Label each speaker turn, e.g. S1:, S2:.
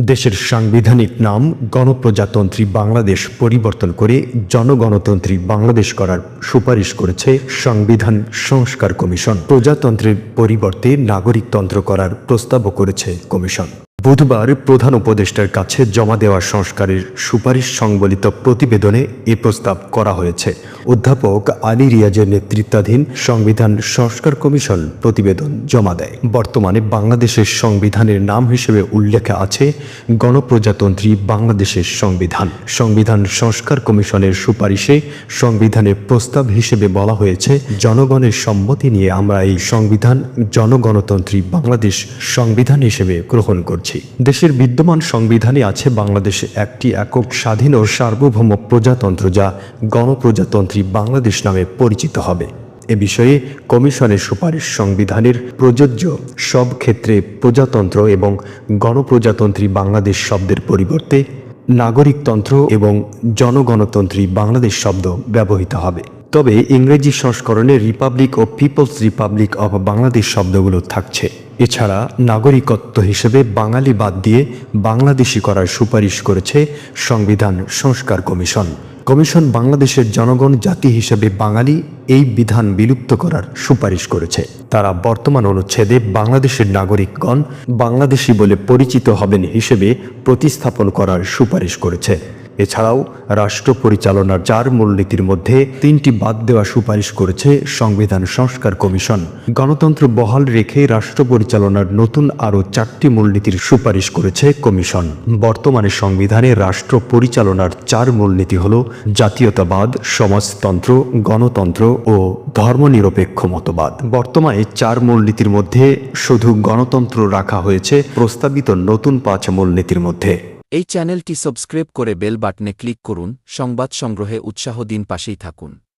S1: দেশের সাংবিধানিক নাম গণপ্রজাতন্ত্রী বাংলাদেশ পরিবর্তন করে জনগণতন্ত্রী বাংলাদেশ করার সুপারিশ করেছে সংবিধান সংস্কার কমিশন। প্রজাতন্ত্রের পরিবর্তে নাগরিকতন্ত্র করার প্রস্তাবও করেছে কমিশন। বুধবার প্রধান উপদেষ্টার কাছে জমা দেওয়া সংস্কারের সুপারিশ সংবলিত প্রতিবেদনে এ প্রস্তাব করা হয়েছে। অধ্যাপক আলী রিয়াজের নেতৃত্বাধীন সংবিধান সংস্কার কমিশন প্রতিবেদন জমা দেয়। বর্তমানে বাংলাদেশের সংবিধানের নাম হিসেবে উল্লেখ আছে গণপ্রজাতন্ত্রী বাংলাদেশের সংবিধান। সংবিধান সংস্কার কমিশনের সুপারিশে সংবিধানের প্রস্তাব হিসেবে বলা হয়েছে, জনগণের সম্মতি নিয়ে আমরা এই সংবিধান জনগণতন্ত্রী বাংলাদেশ সংবিধান হিসেবে গ্রহণ করছি। দেশের বিদ্যমান সংবিধানে আছে বাংলাদেশে একটি একক স্বাধীন ও সার্বভৌম প্রজাতন্ত্র যা গণপ্রজাতন্ত্রী বাংলাদেশ নামে পরিচিত হবে। এ বিষয়ে কমিশনের সুপারিশ সংবিধানের প্রযোজ্য সব ক্ষেত্রে প্রজাতন্ত্র এবং গণপ্রজাতন্ত্রী বাংলাদেশ শব্দের পরিবর্তে নাগরিকতন্ত্র এবং জনগণতন্ত্রী বাংলাদেশ শব্দ ব্যবহৃত হবে। তবে ইংরেজি সংস্করণে রিপাবলিক ও পিপলস রিপাবলিক অব বাংলাদেশ শব্দগুলো থাকছে। এছাড়া নাগরিকত্ব হিসেবে বাঙালি বাদ দিয়ে বাংলাদেশি করার সুপারিশ করেছে সংবিধান সংস্কার কমিশন। কমিশন বাংলাদেশের জনগণ, জাতি হিসেবে বাঙালি এই বিধান বিলুপ্ত করার সুপারিশ করেছে। তারা বর্তমান অনুচ্ছেদে বাংলাদেশের নাগরিকগণ বাংলাদেশি বলে পরিচিত হবেন হিসেবে প্রতিস্থাপন করার সুপারিশ করেছে। এছাড়াও রাষ্ট্র পরিচালনার চার মূলনীতির মধ্যে তিনটি বাদ দেওয়া সুপারিশ করেছে সংবিধান সংস্কার কমিশন। গণতন্ত্র বহাল রেখে রাষ্ট্র পরিচালনার নতুন আরও চারটি মূলনীতির সুপারিশ করেছে কমিশন। বর্তমানে সংবিধানে রাষ্ট্র পরিচালনার চার মূলনীতি হল জাতীয়তাবাদ, সমাজতন্ত্র, গণতন্ত্র ও ধর্মনিরপেক্ষ মতবাদ। বর্তমানে চার মূলনীতির মধ্যে শুধু গণতন্ত্র রাখা হয়েছে, প্রস্তাবিত নতুন পাঁচ মূলনীতির মধ্যে।
S2: এই চ্যানেলটি সাবস্ক্রাইব করে বেল বাটনে ক্লিক করুন সংবাদ সংগ্রহে উৎসাহ দিন পাশেই থাকুন।